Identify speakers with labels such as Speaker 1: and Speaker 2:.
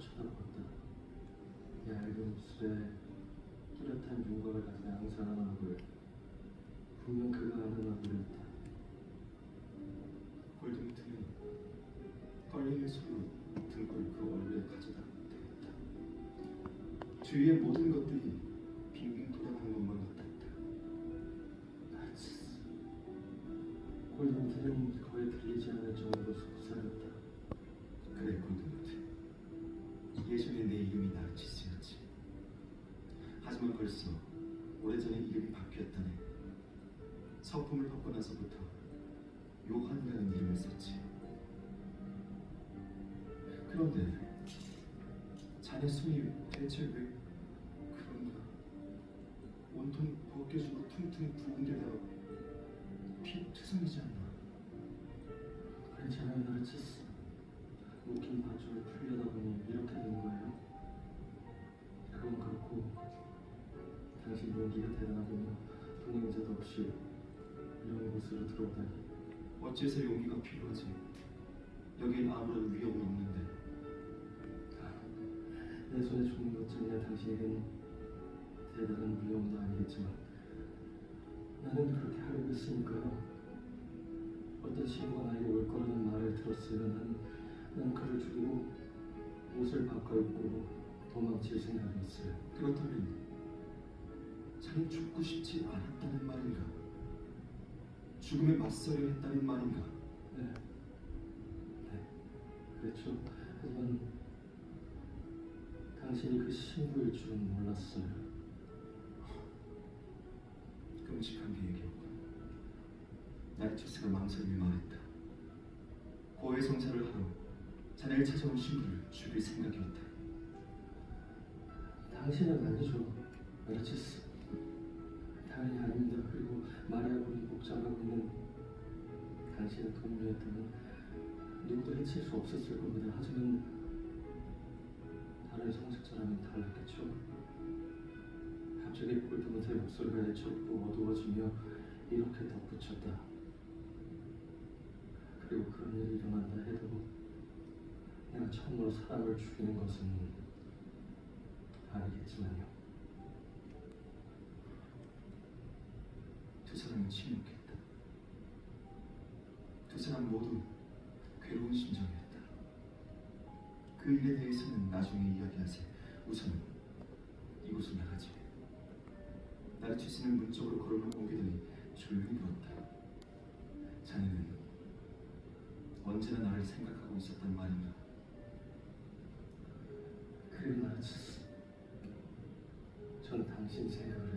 Speaker 1: 쳐다봤다. 얇은 입술에 뚜렷한 윤곽을 가진 앙상한 얼굴. 분명 그가 아는 얼굴이었다.
Speaker 2: 골드미트는 떨리는 손으로 등골 그 얼굴에 가져다 대었다. 주위의 모든 것들이 빙빙 돌아가는 것만 같았다.
Speaker 1: 골든트는 거의 들리지 않을 정도로 속삭였다.
Speaker 2: 그래 골드미트. 예전에 내 이름이 나르치스였지. 하지만 벌써 오래전에 이름이 바뀌었다네. 서품을 벗고 나서부터 요한이라는 이름을 썼지. 그런데 자네 손이 대체 왜 그런가? 온통 벗겨지고 퉁퉁 부은 데다가 피투성이지 않나?
Speaker 1: 괜찮아요, 나치스. 웃긴 반쪽을 풀려다 보니 이렇게 된 거예요. 그건 그렇고 당신 용기가 대단하군요. 동행자도 없이 이런 곳으로 들어오다니.
Speaker 2: 어째서 용기가 필요하지? 여긴 아무런 위협이 없는데
Speaker 1: 내 손에 죽는 것쯤이야 당신에겐 대단한 위험도 아니겠지만 나는 그렇게 하려고 했으니까요. 어떤 친구가 나에게 올 거라는 말을 들었으면 난, 난 그를 죽이고 옷을 바꿔 입고 도망칠 생각이었어요.
Speaker 2: 그렇다면 자넨 죽고 싶지 않았다는 말인가? 죽음에 맞서려 했다는 말인가?
Speaker 1: 네. 네. 그렇죠. 하지만 당신이 그 신부일 줄은 몰랐어요.
Speaker 2: 끔찍한 계획이었군 나르치스가 망설임이 말했다 고해성사를 하러 자네를 찾아온 신부를 죽일 생각이었다
Speaker 1: 당신은 아니죠, 아르치스. 당연히 아닙니다. 그리고 마리아군이 복장하고 있는 당신의 동료였다면 누구도 해칠 수 없었을 겁니다. 하지만 다른 성직자라면 달랐겠죠. 갑자기 골드문트의 목소리가 애처롭고 어두워지며 이렇게 덧붙였다. 그리고 그런 일이 일어난다 해도 내가 처음으로 사람을 죽이는 것은 아니겠지만요.
Speaker 2: 두 사람은 침묵했다. 두 사람 모두 괴로운 심정이었다. 그 일에 대해서는 나중에 이야기하세. 우선 이곳을 나가지. 나르치스는 문 쪽으로 걸음을 옮기더니 조용히 물었다. 자네는 언제나 나를 생각하고 있었단 말인
Speaker 1: 전 당신 생각을